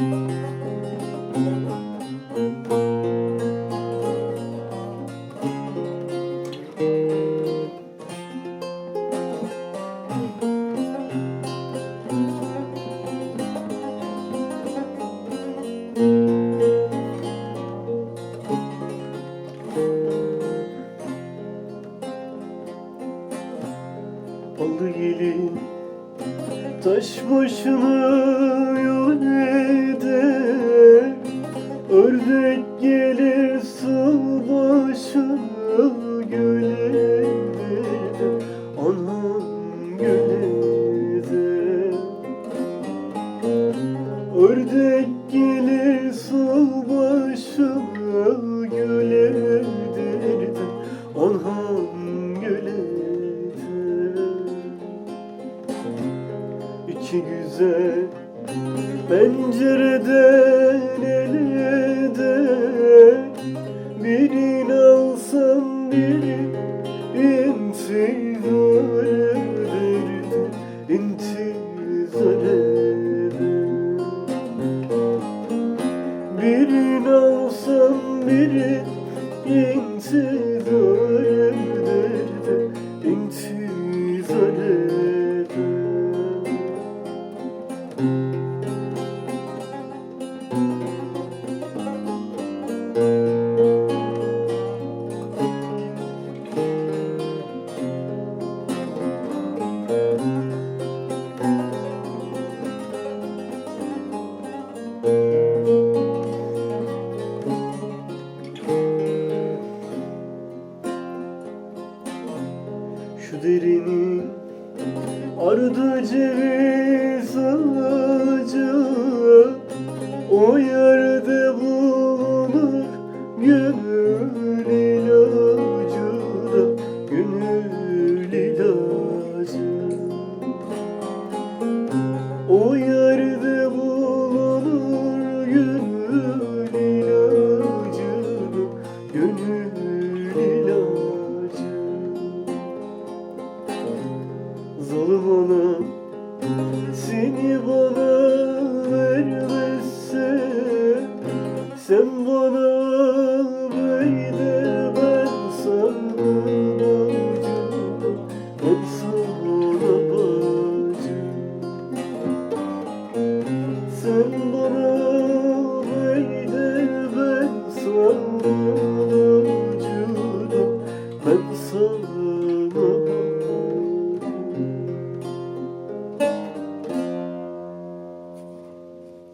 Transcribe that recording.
Aldı gelin taş başını Ördek gelir su başını göl eder Anam göl eder Ördek gelir su başına göl eder Anam göl eder İki güzel pencereden alsam biri intizar eder Şu ardı ceviz ağacı O yerde bulunur gönül ilacı da Gönül ilacı. O yerde bulunur gönül ilacı da Gönül ilacı Seni bana vermezse Sen bana böyle ben sana bacım Ben sana bacım Sen bana böyle ben sana